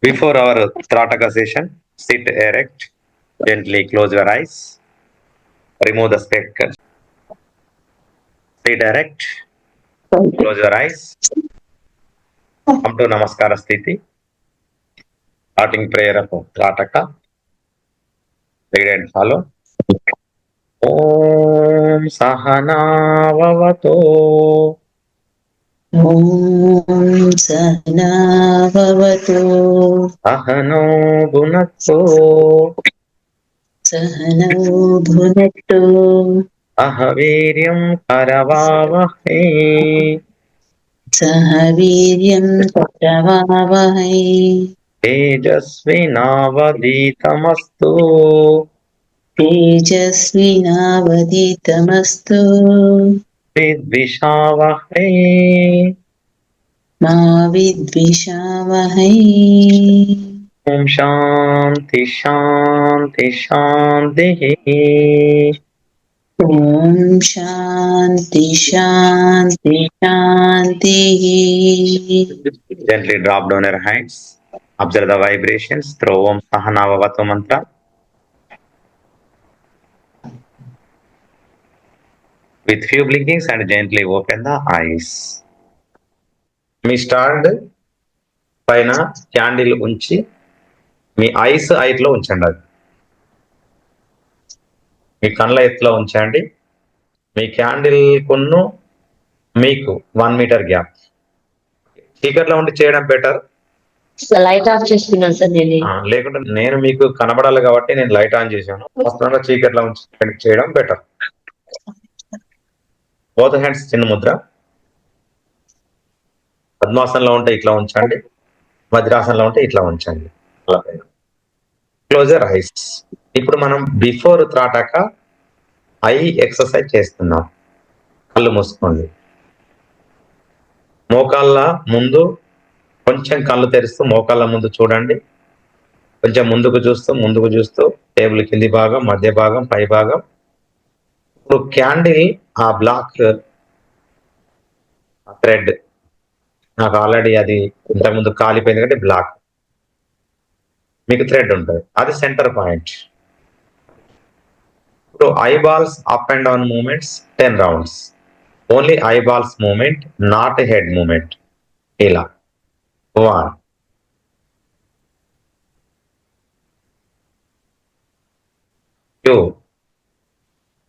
Before our Trataka session, sit erect, gently close your eyes, remove the spectacle. Sit erect, close your eyes, come to Namaskara Sthiti, starting prayer of Trataka, read and follow. Om Sahanavavato ॐ सहनाभवतु सहनो भुनक्तो सहनौ भुनक्तु अह वीर्यं करवावहै सह वीर्यं करवावहै तेजस्विनावधीतमस्तु तेजस्विनावधितमस्तु विद्विषावहै। शांति शांति शांति शान्ति शांति शान्तिः। ॐ शान्ति शान्ति शान्तिः। Gently drop down your hands observe the vibrations त्रोवं सहनाभवतु मन्त्रम् With few blinkings and gently open the eyes. మీ స్టాండ్ పైన క్యాండిల్ ఉంచి మీ ఐస్ ఐట్లో ఉంచండి అది. మీ కళ్ళ ఎత్తులో ఉంచండి. మీ క్యాండిల్ కొన్ను మీకు వన్ మీటర్ గ్యాప్ చీకట్లో ఉండి చేయడం బెటర్ లైట్ ఆఫ్ చేసుకున్నాను సార్ నేను. లేకుంటే నేను మీకు కనబడాలి కాబట్టి నేను లైట్ ఆన్ చేశాను. వస్తున్నా చీకట్లో ఉంచి చేయడం బెటర్ బోత్ హ్యాండ్స్ చిన్న ముద్ర పద్మాసనంలో ఉంటే ఇట్లా ఉంచండి వజ్రాసనంలో ఉంటే ఇట్లా ఉంచండి క్లోజర్ ఐస్ ఇప్పుడు మనం బిఫోర్ త్రాటాక ఐ ఎక్సర్సైజ్ చేస్తున్నాం కళ్ళు మూసుకోండి మోకాళ్ళ ముందు కొంచెం కళ్ళు తెరుస్తూ మోకాళ్ళ ముందు చూడండి కొంచెం ముందుకు చూస్తూ ముందుకు చూస్తూ టేబుల్ కింది భాగం మధ్య భాగం పై భాగం ఇప్పుడు క్యాండిల్ ఆ బ్లాక్ థ్రెడ్. నాకు ఆల్రెడీ అది ఇంతకుముందు కాలిపోయింది కాబట్టి బ్లాక్. మీకు థ్రెడ్ ఉంటుంది. అది సెంటర్ పాయింట్. ఇప్పుడు eyeballs up and down movements ten rounds. Only eyeballs movement not head movement. ఇలా. వన్.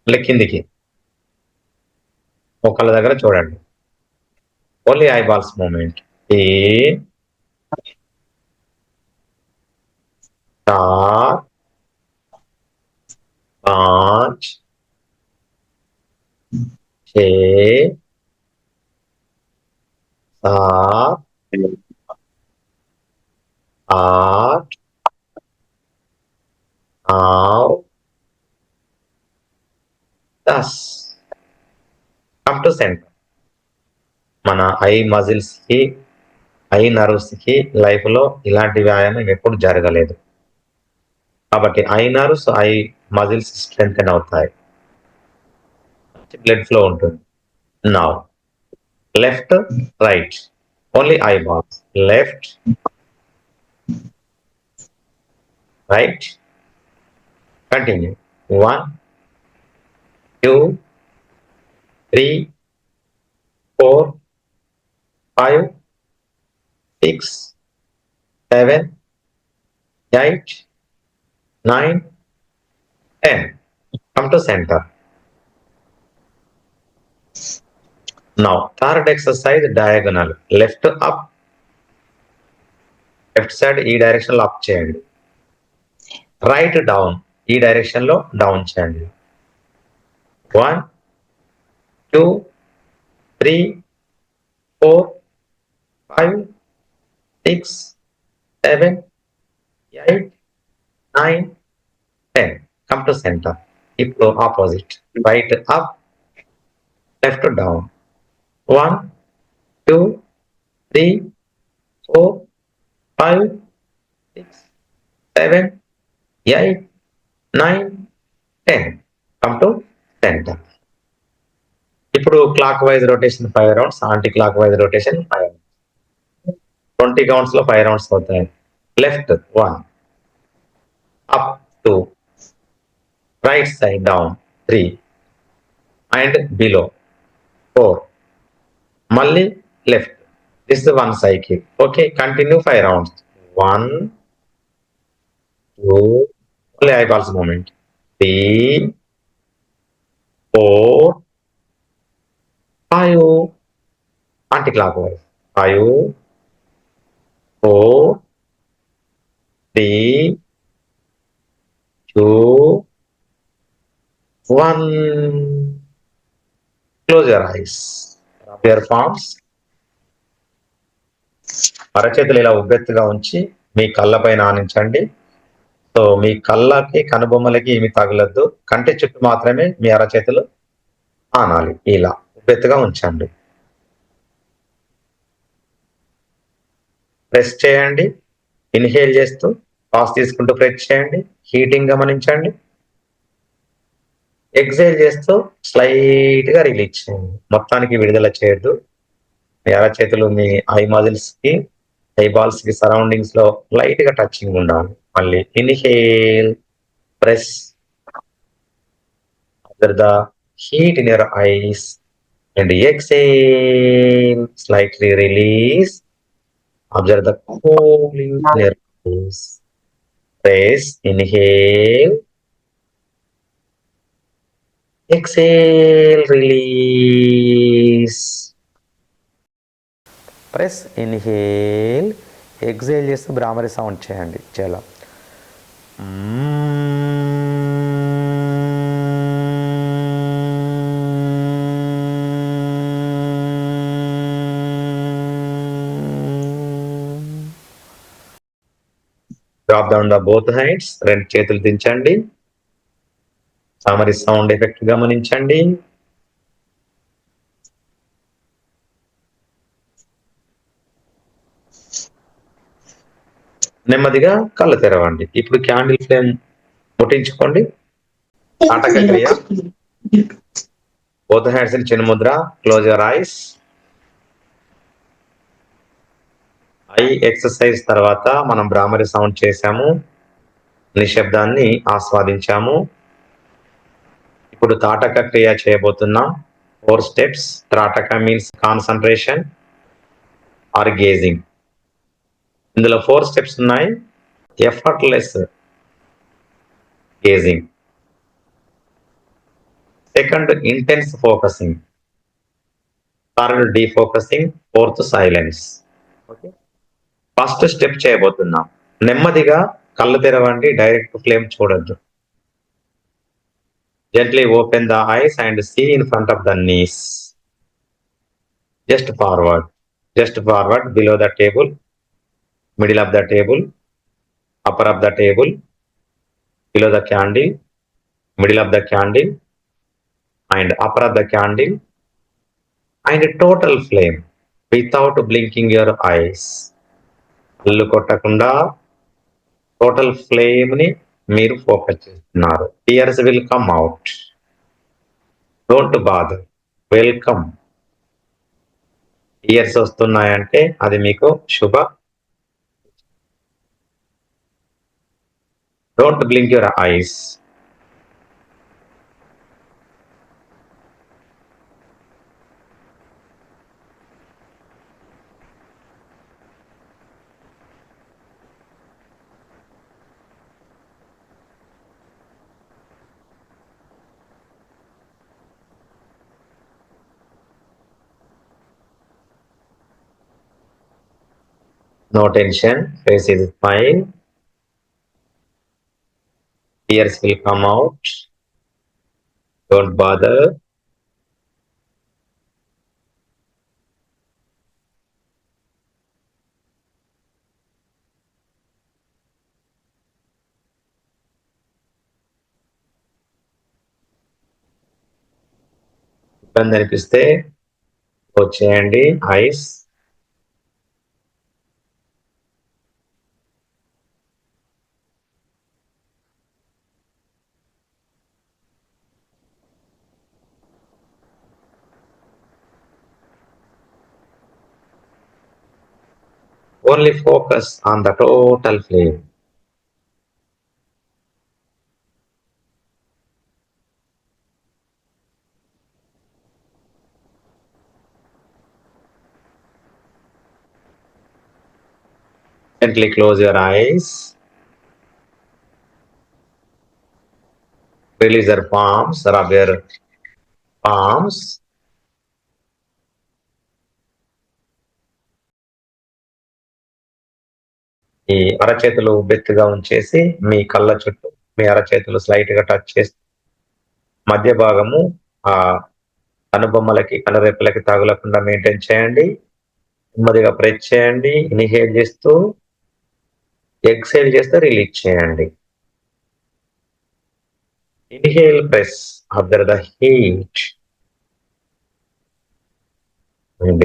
టూ కిందికి ఒకళ్ళ దగ్గర చూడండి ఓన్లీ ఐబాల్స్ మూమెంట్ ఏ चार पाँच छ सात आठ థస్ కమ్ టు సెంటర్ మన ఐ మజిల్స్కి ఐ నర్వ్స్కి లైఫ్లో ఇలాంటి వ్యాయామం ఎప్పుడు జరగలేదు. కాబట్టి ఐ నర్వ్స్ ఐ మజిల్స్ స్ట్రెంగ్ అవుతాయి. బ్లడ్ ఫ్లో ఉంటుంది. నా left right only eye balls left right continue one two three four five six seven eight nine ten Come to center. Now, third exercise diagonal. Left up. Left side ఈ డైరెక్షన్లో up చేయండి right down ఈ డైరెక్షన్లో down చేయండి one, two, three, four, five, six, seven, eight, nine, ten. Come to center. Keep to opposite. Right up, left down. One, two, three, four, five, six, seven, eight, nine, ten. Come to center ఇప్పుడు clockwise rotation five rounds anticlockwise rotation five twenty కౌంట్స్లో five rounds అవుతాయి left one up two right side down three and below four మళ్ళీ left this one cycle okay continue five rounds one two మళ్ళీ eyeballs movement three 4 5 anti-clockwise 5 4 three, two, one. Close your eyes. Rub your palms. అరచేతులు ఇలా ఉబ్బెత్తుగా ఉంచి మీ కళ్ళపైన ఆనించండి so మీ కళ్ళకి కనుబొమ్మలకి ఏమి తగలద్దు. కంటి చుట్టూ మాత్రమే మీ అరచేతులు ఆనాలి. ఇలా ఉబ్బెత్తుగా ఉంచండి. ప్రెస్ చేయండి. ఇన్హేల్ చేస్తూ పాస్ తీసుకుంటూ ప్రెస్ చేయండి. హీటింగ్ గమనించండి. ఎక్సైల్ చేస్తూ స్లైట్గా రిలీజ్ చేయండి. మొత్తానికి విడుదల చేయొద్దు. మీ అరచేతులు మీ ఐ మజిల్స్కి ఐ బాల్స్కి సరౌండింగ్స్లో లైట్గా టచింగ్ ఉండాలి. మళ్ళీ inhale press the heat in your eyes and exhale slightly release Observe the cooling in your face. Press, inhale. Exhale, release. Press inhale exhale చేస్తూ బ్రాహ్మరి సౌండ్ చేయండి చాలా drop down the both hands రెండు చేతులు దించండి. సామరి sound effect గమనించండి. నెమ్మదిగా కళ్ళు తెరవండి. ఇప్పుడు క్యాండిల్ ఫ్లేమ్ ముట్టించుకోండి నాటక క్రియ బోత్ హ్యాండ్స్ ఇన్ చిన్న Mudra close your eyes eye exercise తర్వాత మనం బ్రాహ్మరి సౌండ్ చేశాము. నిశ్శబ్దాన్ని ఆస్వాదించాము. ఇప్పుడు తాటక క్రియ చేయబోతున్నాం. Four steps Trataka means concentration or gazing ఇందులో ఫోర్ స్టెప్స్ ఉన్నాయి. Effortless gazing second intense focusing third defocusing fourth silence okay first step చేయబోతున్నాం. నెమ్మదిగా కళ్ళు తెరవండి డైరెక్ట్ ఫ్లేమ్ చూడొద్దు. Gently open the eyes and see in front of the knees just forward just forward below the table middle of the table upper of the table below the candle middle of the candle and upper of the candle and total flame without blinking your eyes Allu కొట్టకుండా total ఫ్లేమ్ని మీరు focus చేస్తున్నారు. Tears will come out don't bother welcome tears వస్తున్నాయంటే అది మీకు శుభ Don't blink your eyes. No tension, face is fine. Tears will come out. Don't bother. ఇబ్బంది అనిపిస్తే వచ్చేయండి eyes Only focus on the total flame. Gently close your eyes. Release your palms, rub your palms. ఈ అరచేతులు బెత్తుగా ఉంచేసి మీ కళ్ళ చుట్టూ మీ అరచేతులు స్లైట్గా touch చేసి మధ్య భాగము ఆ కనుబొమ్మలకి కనురెప్పలకి తగలకుండా మెయింటైన్ చేయండి. నెమ్మదిగా ప్రెస్ చేయండి. ఇన్హేల్ చేస్తూ ఎక్సేల్ చేస్తే రిలీజ్ చేయండి. Inhale press observe the heat. and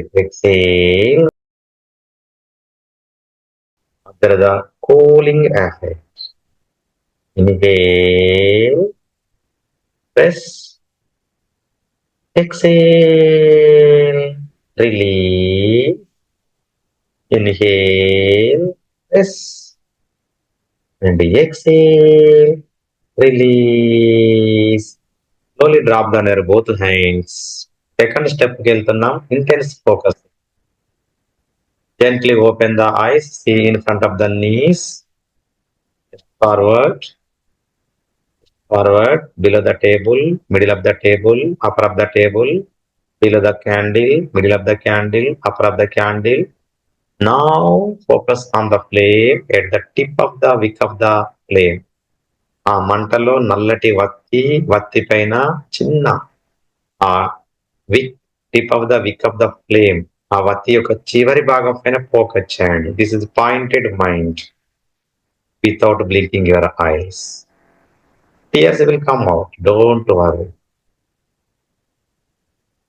exhale observe the cooling effect inhale press exhale release inhale press and exhale release slowly drop down your both hands second స్టెప్కి వెళ్తున్నాం intense focus Gently open the eyes, see in front of the knees, forward, forward, below the table, middle of the table, upper of the table, below the candle, middle of the candle, upper of the candle. Now focus on the flame at the tip of the wick of the flame. ఆ మంటలో నల్లటి వత్తి వత్తి పైన చిన్న ఆ wick tip of the wick of the flame ఆ వత్తి యొక్క చివరి భాగం పైన ఫోకస్ చేయండి this is pointed mind without blinking your eyes tears will come out don't worry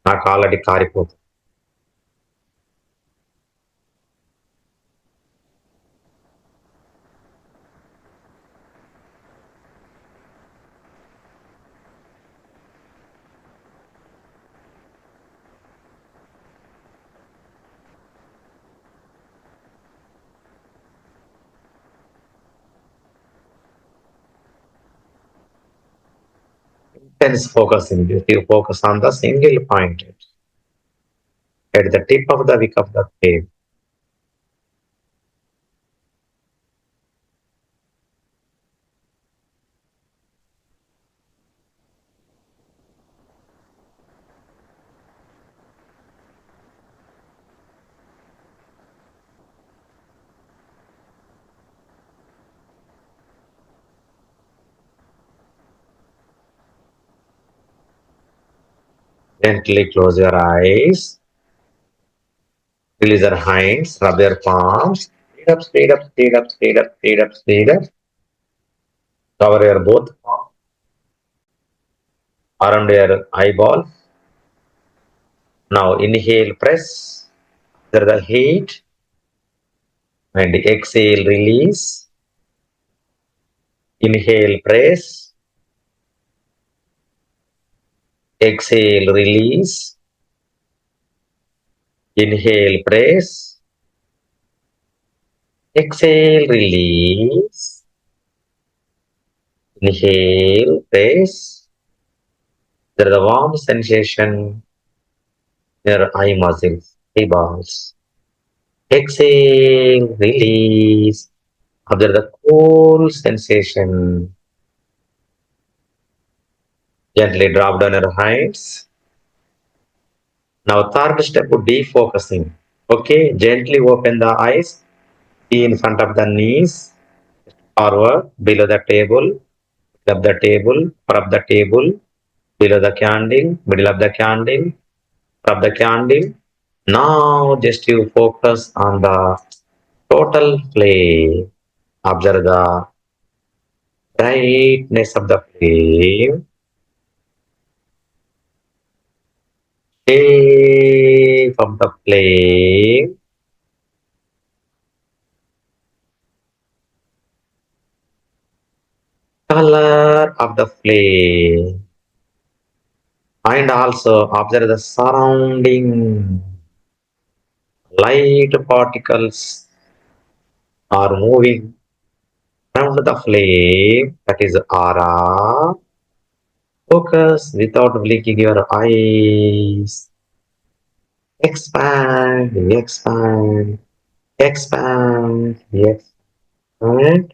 నాకు ఆల్రెడీ కారిపోతుంది. Intense focusing. You focus on the single point at the tip of the wick of the flame. Gently close your eyes. Release your hands, rub your palms. Speed up, speed up, speed up, speed up, speed up, speed up. Cover your both around your eyeball. Now inhale, press. Observe the heat. And exhale, release. Inhale, press. Exhale, release. Inhale, press. Exhale, release. Inhale, press. There is a warm sensation your eye muscles, eyeballs. Exhale, release. Observe the cool sensation. Gently drop down your hands. Now third step defocusing. Okay, gently open the eyes. In front of the knees. Forward, below the table, above the table, above the table, below the candle, middle of the candle, above the candle. Now just you focus on the total flame. Observe the brightness of the flame. Shape from the flame. Color of the flame. And also observe the surrounding light particles are moving around the flame, that is aura. Focus without blinking your eyes. Expand, expand, expand, expand.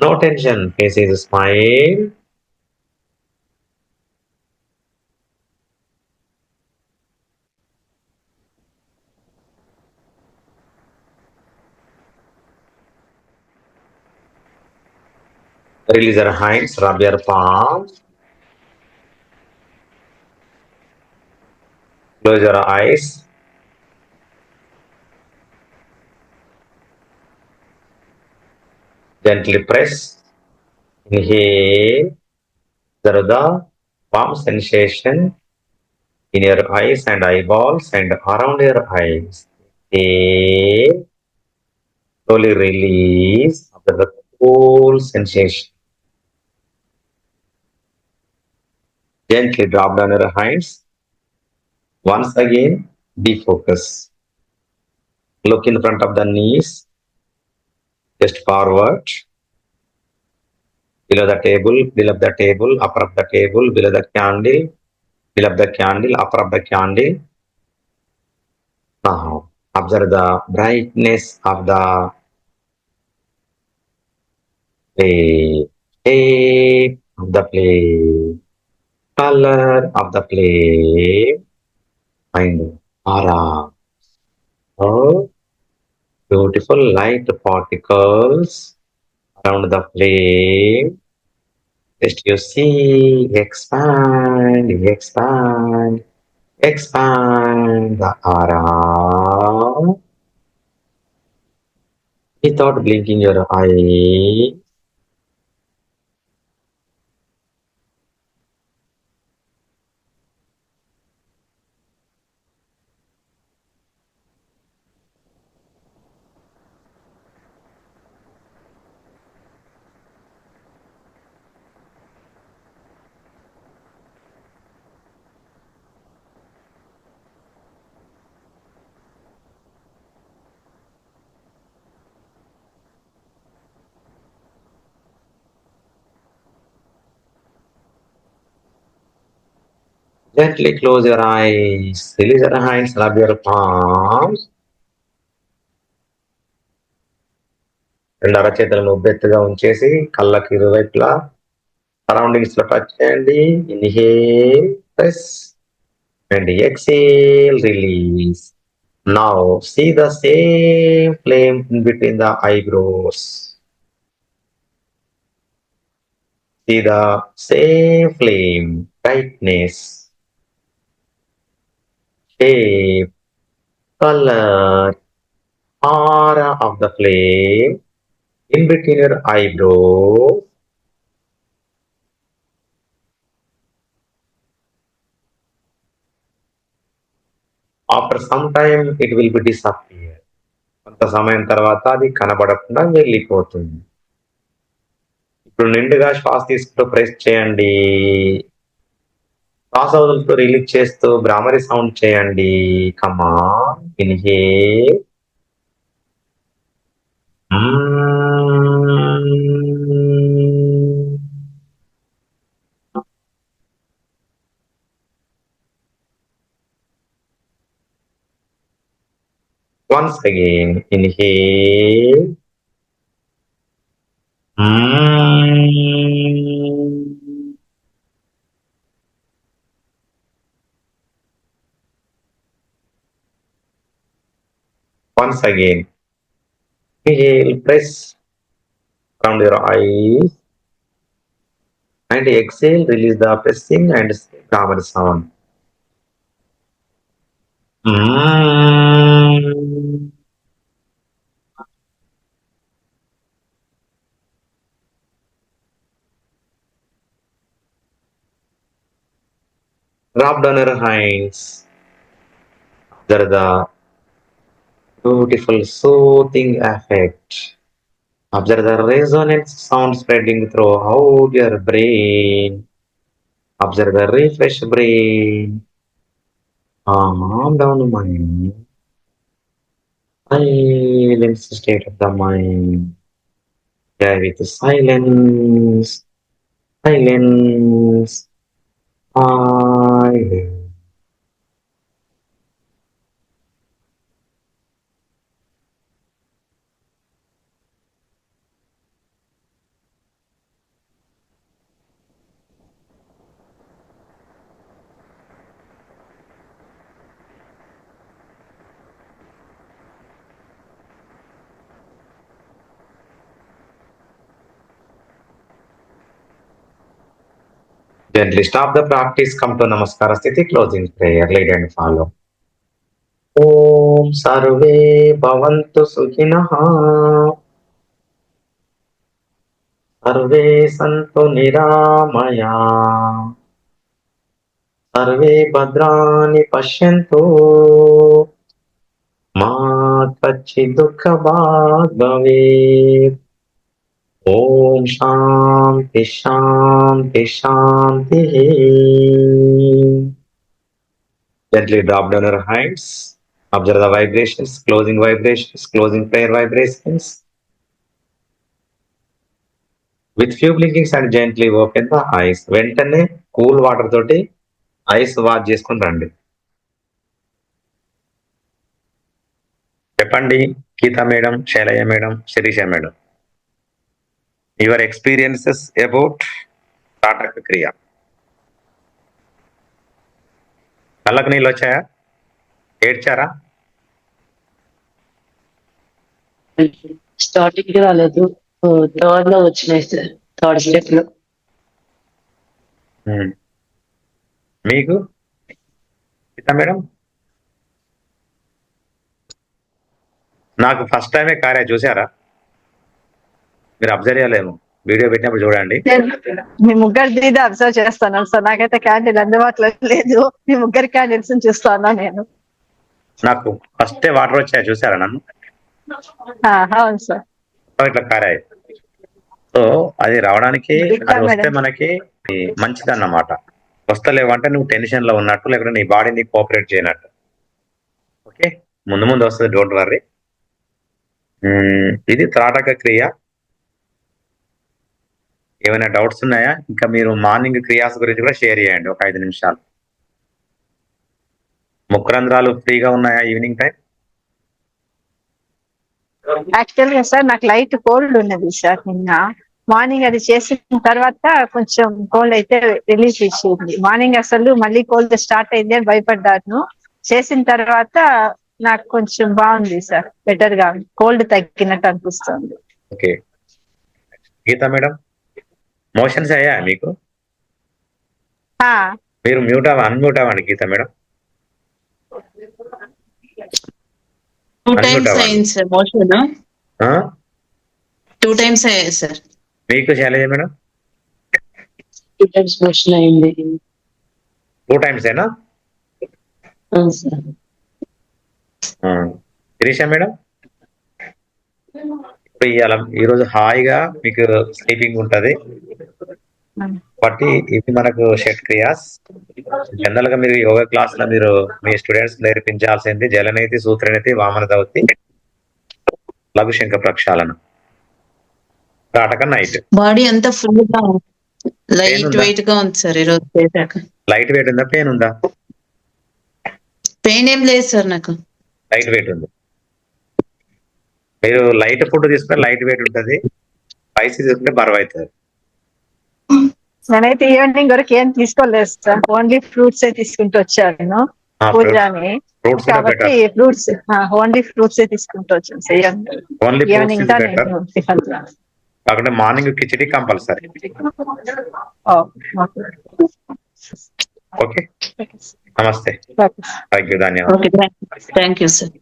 No tension, face is smile. Release your hands, rub your palms. Close your eyes. Gently press. Inhale. Observe the warm sensation in your eyes and eyeballs and around your eyes. Inhale. Slowly release. Observe the cool sensation. Gently drop down your hands. Once again, defocus. Look in front of the knees. Just forward. Below the table, below the table, upper of the table, below the candle, below the candle, upper of the candle. Now, observe the brightness of the shape of the flame, color of the flame, and aura. Oh, beautiful light particles around the flame. Just you see, expand, expand, expand the aura without blinking your eye. Gently close your eyes, release your hands, rub your palms. రెండు అరచేతులను ఉబ్బెత్తుగా ఉంచేసి కళ్ళకి ఇరువైపులా సరౌండింగ్స్లో touch చేయండి. Inhale press and exhale release now see the same flame in between the eyebrows see the same flame, brightness, shape, color, aura of the flame in between your eyebrows. After some time, it will be disappear. కొంత సమయం తర్వాత అది కనబడకుండా వెళ్ళిపోతుంది ఇప్పుడు నిండుగా శ్వాస తీసుకుంటూ ప్రెస్ చేయండి శ్వాస వదులుతూ రిలీజ్ చేస్తూ బ్రామరీ సౌండ్ చేయండి కమా వినిహే hmm. Once again, inhale. Mm. Once again, inhale, press around your eyes, and exhale, release the pressing and cover sound. Mm. Rub down your hands. The beautiful soothing effect Observe the resonance sound spreading throughout your brain. Observe the refresh brain. Calm down the mind. Silence state of the mind. There with silence. Silence. Silence. Gently stop the practice. Come to Namaskara Sthiti. Closing prayer. Lead and follow. Om Sarve Bhavantu Sukhinah. सर्वे सन्तु निरामया सर्वे भद्राणि पश्यन्तु मा कच्चित् दुःखभाग् भवेत् ఓం శాంతి శాంతి శాంతి gently drop down your hands observe the vibrations closing vibrations closing prayer vibrations with few blinkings and gently open the eyes వెంటనే కూల్ వాటర్ తోటి ఐస్ వాష్ చేసుకుని రండి. చెప్పండి Geeta madam Shailaja madam Sirisha madam. Your experiences about Trataka క్రియ కళ్ళకు నీళ్ళు వచ్చాయా? ఏడ్చారా? Starting రాలేదు. థర్డ్లో వచ్చినాయి సార్. థర్డ్ స్టెప్లో. మ్మ్. మీకు? గీతా మేడం? నాకు ఫస్ట్ టైమే కార్య చూసారా? మీరు అబ్జర్వ్ చేయలేము. వీడియో పెట్టినప్పుడు చూడండి. మీ ముగ్గురు దీది అబ్జర్వ్ చేస్తాను. సార్ నాకైతే క్యాండిల్ అందుబాటులో లేదు. మీ ముగ్గురు క్యాండిల్స్ చూస్తాను నేను? నాకు ఫస్ట్ వాటర్ వచ్చాయి. చూసారా నన్ను? అవును సార్. ఇట్లా కార్య. సో అది రావడానికి అది వస్తే. మనకి మంచిది అన్నమాట వస్తలేవంటే నువ్వు టెన్షన్లో ఉన్నట్టు లేకుంటే నీ బాడీ నీకు కోఆపరేట్ చేయనట్టు. ఓకే? ముందు ముందు వస్తుంది. డోంట్ వర్రీ ఇది త్రాటక క్రియ. ఏమైనా డౌట్స్ ఉన్నాయా? ఇంకా మీరు మార్నింగ్ క్రియాస్ గురించి కూడా షేర్ చేయండి ఒక ఐదు నిమిషాలు. ముక్రంధ్రాలు ఫ్రీగా ఉన్నాయా ఈవినింగ్ టైం యాక్చువల్గా సార్ నాకు లైట్ కోల్డ్ ఉన్నది సార్ నిన్న మార్నింగ్ అది చేసిన తర్వాత కొంచెం కోల్డ్ అయితే రిలీఫ్ ఇచ్చింది మార్నింగ్ అసలు మళ్ళీ కోల్డ్ స్టార్ట్ అయింది అని భయపడ్డాను. చేసిన తర్వాత నాకు కొంచెం బాగుంది సార్ బెటర్గా కోల్డ్ తగ్గినట్టు అనిపిస్తుంది. ఓకే గీత మేడం? మోషన్స్ అయ్యా మీకు? ఆ, మీరు మ్యూట్ అవ్వ అన్మ్యూట్ అవ్వండి గీత మేడం. టూ టైమ్స్ అవ్వండి. అయింది సార్ మోషన్. ఆ? టూ టైమ్స్ అయ్యాయి సార్. మీకు Shailaja madam? Two times motion అయింది. టూ టైమ్స్ ఏనా? శిరీష మేడం? ఇప్పుడు ఇవాళ ఈరోజు హాయిగా మీకు స్లీపింగ్ ఉంటది. బట్టి ఇది మనకు షెట్ క్రియాస్. జనరల్గా మీరు యోగా క్లాస్లో మీరు మీ స్టూడెంట్స్ నేర్పించాల్సింది జలనీతి సూత్రనీతి వామన దౌతి లఘుశంక ప్రక్షాళన. నాటక నైట్. బాడీ అంతా ఫుల్గా లైట్? వెయిట్గా ఉంది సార్ ఈరోజు చేశాక. లైట్ వెయిట్ ఉందా? పెయిన్ ఉందా? పెయిన్ ఏం లేదు సార్ నాకు. లైట్ వెయిట్ ఉంది. మీరు లైట్ ఫుడ్ తీసుకుంటే లైట్ వెయిట్ ఉంటుంది. స్పైసీ తీసుకుంటే బరువు అవుతుంది. నేనైతే ఈవినింగ్ వరకు ఏం తీసుకోలేదు సార్. ఓన్లీ ఫ్రూట్స్ తీసుకుంటూ వచ్చాను. పూజని. కాబట్టి ఫ్రూట్స్ ఓన్లీ ఫ్రూట్స్ తీసుకుంటూ వచ్చాను సార్. ఓన్లీ ఈవినింగ్ కాకుంటే మార్నింగ్ కిచడి కంపల్సరీ. ఓకే. నమస్తే. థ్యాంక్ యూ ధన్యవాదాలు. ఓకే. Thank you sir.